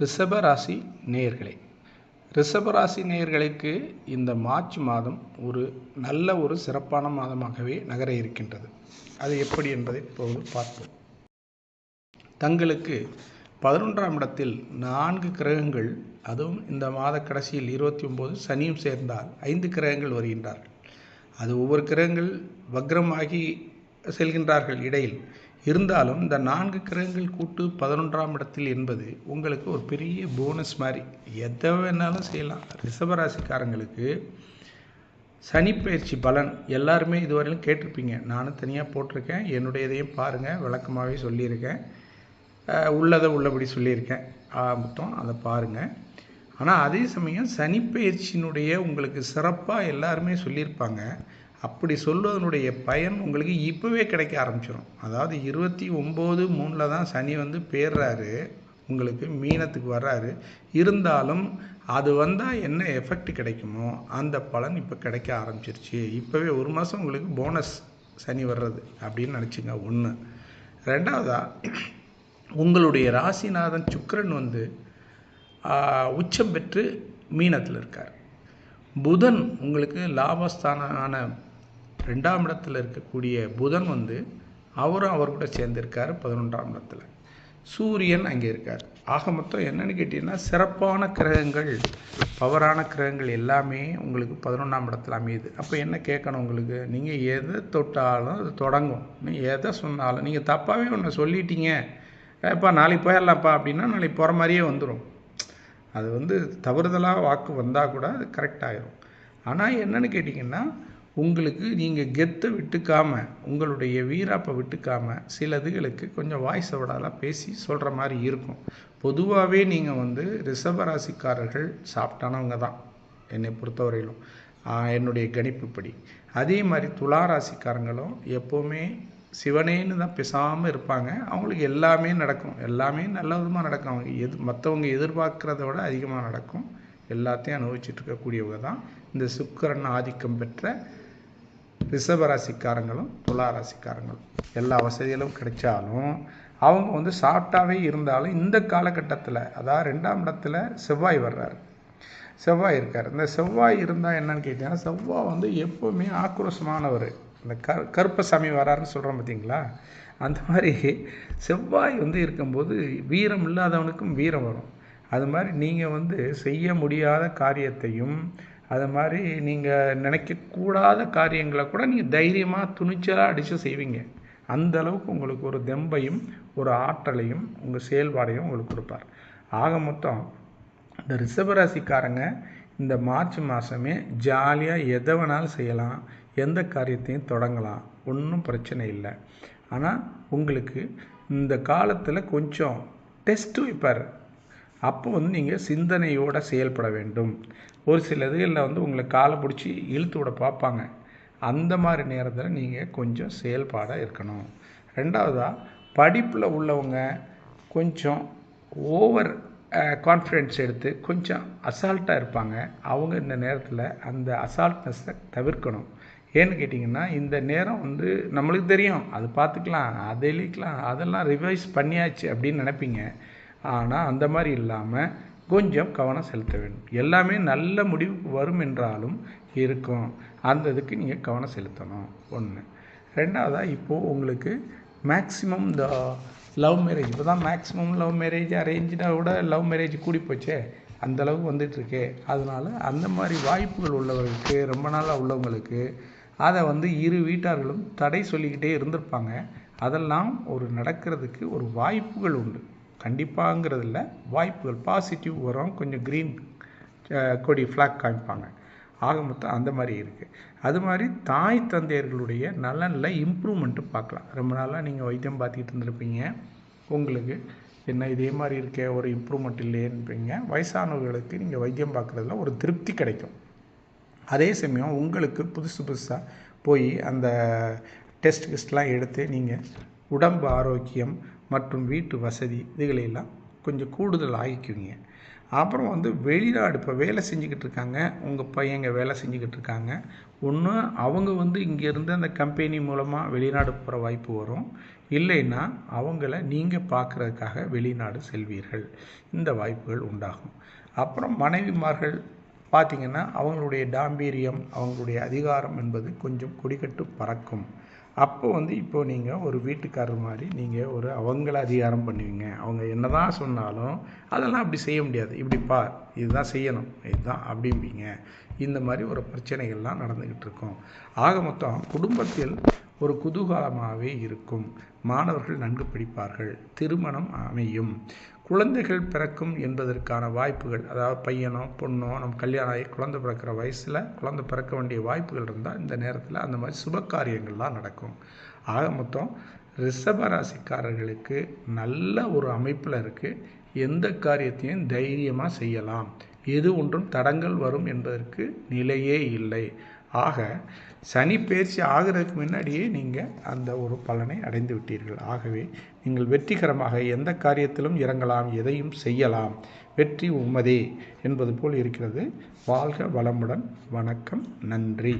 ரிஷபராசி நேயர்களே ரிஷபராசி நேயர்களுக்கு இந்த மார்ச் மாதம் ஒரு நல்ல ஒரு சிறப்பான மாதமாகவே நகர இருக்கின்றது. அது எப்படி என்பதை இப்போது பார்ப்போம். தங்களுக்கு பதினொன்றாம் இடத்தில் நான்கு கிரகங்கள் அதுவும் இந்த மாத கடைசியில் இருபத்தி ஒம்பது சனியும் சேர்ந்தால் ஐந்து கிரகங்கள் வருகின்றார்கள். அது ஒவ்வொரு கிரகங்கள் வக்ரமாகி செல்கின்றார்கள் இடையில். இருந்தாலும் இந்த நான்கு கிரகங்கள் கூட்டு பதினொன்றாம் இடத்தில் என்பது உங்களுக்கு ஒரு பெரிய போனஸ் மாதிரி. எதை வேணாலும் செய்யலாம். ரிஷபராசிக்காரங்களுக்கு சனிப்பயிற்சி பலன் எல்லாருமே இதுவரையிலும் கேட்டிருப்பீங்க. நானும் தனியாக போட்டிருக்கேன். என்னுடைய இதையும் பாருங்கள் விளக்கமாகவே சொல்லியிருக்கேன் உள்ளதை உள்ளபடி சொல்லியிருக்கேன். மொத்தம் அதை பாருங்கள் ஆனால் அதே சமயம் சனிப்பயிற்சியினுடைய உங்களுக்கு சிறப்பாக எல்லாருமே சொல்லியிருப்பாங்க. அப்படி சொல்வதனுடைய பயன் உங்களுக்கு இப்போவே கிடைக்க ஆரம்பிச்சிடும் அதாவது இருபத்தி ஒம்பது மூணில் தான் சனி வந்து பேர்றாரு. உங்களுக்கு மீனத்துக்கு வர்றாரு. இருந்தாலும் அது வந்தால் என்ன எஃபெக்ட் கிடைக்குமோ அந்த பலன் இப்போ கிடைக்க ஆரம்பிச்சிருச்சு. இப்போவே ஒரு மாதம் உங்களுக்கு போனஸ் சனி வர்றது அப்படின்னு நினச்சிங்க ஒன்று ரெண்டாவதாக உங்களுடைய ராசிநாதன் சுக்கரன் வந்து உச்சம் பெற்று மீனத்தில் இருக்கார். புதன் உங்களுக்கு லாபஸ்தானான ரெண்டாம் இடத்துல இருக்கக்கூடிய புதன் வந்து அவரும் அவர் கூட சேர்ந்திருக்கார் பதினொன்றாம் இடத்துல. சூரியன் அங்கே இருக்கார். ஆக மொத்தம் என்னென்னு கேட்டிங்கன்னா சிறப்பான கிரகங்கள் பவரான கிரகங்கள் எல்லாமே உங்களுக்கு பதினொன்றாம் இடத்துல அமையுது. அப்போ என்ன கேட்கணும் உங்களுக்கு? நீங்கள் எதை தொட்டாலும் அது தொடங்கும். நீங்கள் எதை சொன்னாலும் நீங்கள் தப்பாகவே ஒன்று சொல்லிட்டீங்க. ஏப்பா நாளைக்கு போயிடலாம்ப்பா அப்படின்னா நாளைக்கு போகிற மாதிரியே வந்துடும் அது வந்து தவறுதலாக வாக்கு வந்தால் கூட அது கரெக்ட் ஆகிரும் ஆனால் என்னென்னு கேட்டிங்கன்னா உங்களுக்கு நீங்கள் கெத்தை விட்டுக்காமல் உங்களுடைய வீராப்பை விட்டுக்காமல் சில இதுகளுக்கு கொஞ்சம் வாய்ஸ் விடாலாம் பேசி சொல்கிற மாதிரி இருக்கும். பொதுவாகவே நீங்கள் வந்து ரிஷபராசிக்காரர்கள் சாப்பிட்டானவங்க தான் என்னை பொறுத்தவரையிலும். என்னுடைய கணிப்புப்படி. அதே மாதிரி துளாராசிக்காரங்களும் எப்போவுமே சிவனேன்னு தான் பேசாமல் இருப்பாங்க. அவங்களுக்கு எல்லாமே நடக்கும். எல்லாமே நல்ல விதமாக நடக்கும். அவங்க எது மற்றவங்க எதிர்பார்க்குறத விட அதிகமாக நடக்கும். எல்லாத்தையும் அனுபவிச்சுட்டு இருக்கக்கூடியவங்க தான் இந்த சுக்கரன் ஆதிக்கம் பெற்ற ரிஷபராசிக்காரங்களும் துளாராசிக்காரங்களும். எல்லா வசதிகளும் கிடைச்சாலும் அவங்க வந்து சாஃப்டாகவே இருந்தாலும் இந்த காலகட்டத்தில் அதாவது ரெண்டாம் இடத்துல செவ்வாய் வர்றாரு. செவ்வாய் இருக்கார். இந்த செவ்வாய் இருந்தால் என்னன்னு கேட்டிங்கன்னா செவ்வாய் வந்து எப்போவுமே ஆக்ரோஷமானவர். இந்த கர் கருப்பசாமி வராருன்னு சொல்கிறோம் பார்த்தீங்களா அந்த மாதிரி செவ்வாய் வந்து இருக்கும்போது வீரம் இல்லாதவனுக்கும் வீரம் வரும். அது மாதிரி நீங்கள் வந்து செய்ய முடியாத காரியத்தையும் அது மாதிரி நீங்கள் நினைக்கக்கூடாத காரியங்களை கூட நீங்கள் தைரியமாக துணிச்சலாக அடித்து செய்வீங்க. அந்த அளவுக்கு உங்களுக்கு ஒரு தெம்பையும் ஒரு ஆற்றலையும் உங்கள் செயல்பாடையும் உங்களுக்கு கொடுப்பார். ஆக மொத்தம் இந்த ரிஷபராசிக்காரங்க இந்த மார்ச் மாதமே ஜாலியாக எதை வேணாலும் செய்யலாம். எந்த காரியத்தையும் தொடங்கலாம். ஒன்றும் பிரச்சனை இல்லை. ஆனால் உங்களுக்கு இந்த காலத்தில் கொஞ்சம் டெஸ்ட் வைப்பார் அப்போ வந்து நீங்கள் சிந்தனையோடு செயல்பட வேண்டும். ஒரு சில இதுகளில் வந்து உங்களை காலை பிடிச்சி இழுத்து விட பார்ப்பாங்க. அந்த மாதிரி நேரத்தில் நீங்கள் கொஞ்சம் செயல்பாடாக இருக்கணும். ரெண்டாவதாக படிப்பில் உள்ளவங்க கொஞ்சம் ஓவர் கான்ஃபிடென்ஸ் எடுத்து கொஞ்சம் அசால்ட்டாக இருப்பாங்க. அவங்க இந்த நேரத்தில் அந்த அசால்ட்னஸை தவிர்க்கணும். ஏன்னு கேட்டிங்கன்னா இந்த நேரம் வந்து நம்மளுக்கு தெரியும். அது பார்த்துக்கலாம் அதை எழுதிக்கலாம் அதெல்லாம் ரிவைஸ் பண்ணியாச்சு அப்படின்னு நினைப்பீங்க. ஆனால் அந்த மாதிரி இல்லாமல் கொஞ்சம் கவனம் செலுத்த வேண்டும். எல்லாமே நல்ல முடிவுக்கு வரும் என்றாலும் இருக்கும். அந்த இதுக்கு நீங்கள் கவனம் செலுத்தணும். ஒன்று ரெண்டாவதாக இப்போது உங்களுக்கு மேக்ஸிமம் இந்த லவ் மேரேஜ் இப்போ தான் மேக்ஸிமம் லவ் மேரேஜ் அரேஞ்சாக விட லவ் மேரேஜ் கூடி போச்சே. அந்த அளவுக்கு வந்துட்டுருக்கே அதனால் அந்த மாதிரி வாய்ப்புகள் உள்ளவர்களுக்கு ரொம்ப நாளாக உள்ளவங்களுக்கு அதை வந்து இரு வீட்டார்களும் தடை சொல்லிக்கிட்டே இருந்திருப்பாங்க. அதெல்லாம் ஒரு நடக்கிறதுக்கு ஒரு வாய்ப்புகள் உண்டு. கண்டிப்பாங்கிறதில்ல வாய்ப்புகள் பாசிட்டிவ் வரும். கொஞ்சம் க்ரீன் கொடி ஃப்ளாக் காமிப்பாங்க. ஆக மொத்தம் அந்த மாதிரி இருக்குது அது மாதிரி தாய் தந்தையர்களுடைய நலனில் இம்ப்ரூவ்மெண்ட்டு பார்க்கலாம். ரொம்ப நாளாக நீங்கள் வைத்தியம் பார்த்துக்கிட்டு இருந்திருப்பீங்க. உங்களுக்கு என்ன இதே மாதிரி இருக்கே ஒரு இம்ப்ரூவ்மெண்ட் இல்லையேன்பீங்க வயசானவர்களுக்கு நீங்கள் வைத்தியம் பார்க்குறதுல ஒரு திருப்தி கிடைக்கும். அதே சமயம் உங்களுக்கு புதுசு புதுசாக போய் அந்த டெஸ்ட் கிஸ்ட்லாம் எடுத்து நீங்கள் உடம்பு ஆரோக்கியம் மற்றும் வீட்டு வசதி இதுகளையெல்லாம் கொஞ்சம் கூடுதல் ஆகிக்குவீங்க அப்புறம் வந்து வெளிநாடு இப்போ வேலை செஞ்சுக்கிட்டு இருக்காங்க. உங்கள் பையங்க வேலை செஞ்சுக்கிட்டு இருக்காங்க. ஒன்று அவங்க வந்து இங்கேருந்து அந்த கம்பெனி மூலமாக வெளிநாடு போகிற வாய்ப்பு வரும். இல்லைன்னா அவங்கள நீங்கள் பார்க்குறதுக்காக வெளிநாடு செல்வீர்கள். இந்த வாய்ப்புகள் உண்டாகும். அப்புறம் மனைவிமார்கள் பார்த்திங்கன்னா அவங்களுடைய டாம்பீரியம் அவங்களுடைய அதிகாரம் என்பது கொஞ்சம் கொடிக்கட்டு பறக்கும். அப்போ வந்து இப்போ நீங்கள் ஒரு வீட்டுக்காரர் மாதிரி நீங்கள் ஒரு அவங்கள அதிகாரம் பண்ணுவீங்க. அவங்க என்ன தான் சொன்னாலும் அதெல்லாம் அப்படி செய்ய முடியாது. இப்படி பார் இதுதான் செய்யணும் இதுதான் அப்படிம்பீங்க. இந்த மாதிரி ஒரு பிரச்சனைகள்லாம் நடந்துக்கிட்டு இருக்கும். ஆக மொத்தம் குடும்பத்தில் ஒரு குதூகலமாகவே இருக்கும். மாணவர்கள் நன்கு படிப்பார்கள். திருமணம் அமையும். குழந்தைகள் பிறக்கும் என்பதற்கான வாய்ப்புகள் அதாவது பையனோ பொண்ணோ நம்ம கல்யாணம் ஆகி குழந்தை பிறக்கிற வயசில் குழந்தை பிறக்க வேண்டிய வாய்ப்புகள் இருந்தால் இந்த நேரத்தில் அந்த மாதிரி சுப காரியங்கள்லாம் நடக்கும். ஆக மொத்தம் ரிஷப ராசிக்காரர்களுக்கு நல்ல ஒரு அமைப்பில் இருக்குது எந்த காரியத்தையும் தைரியமாக செய்யலாம். எது ஒன்றும் தடங்கள் வரும் என்பதற்கு நிலையே இல்லை. ஆக சனி பயிற்சி ஆகிறதுக்கு முன்னாடியே நீங்கள் அந்த ஒரு பலனை அடைந்து விட்டீர்கள். ஆகவே நீங்கள் வெற்றிகரமாக எந்த காரியத்திலும் இறங்கலாம் எதையும் செய்யலாம். வெற்றி உம்மதே என்பது போல் இருக்கிறது. வாழ்க வளமுடன். வணக்கம். நன்றி.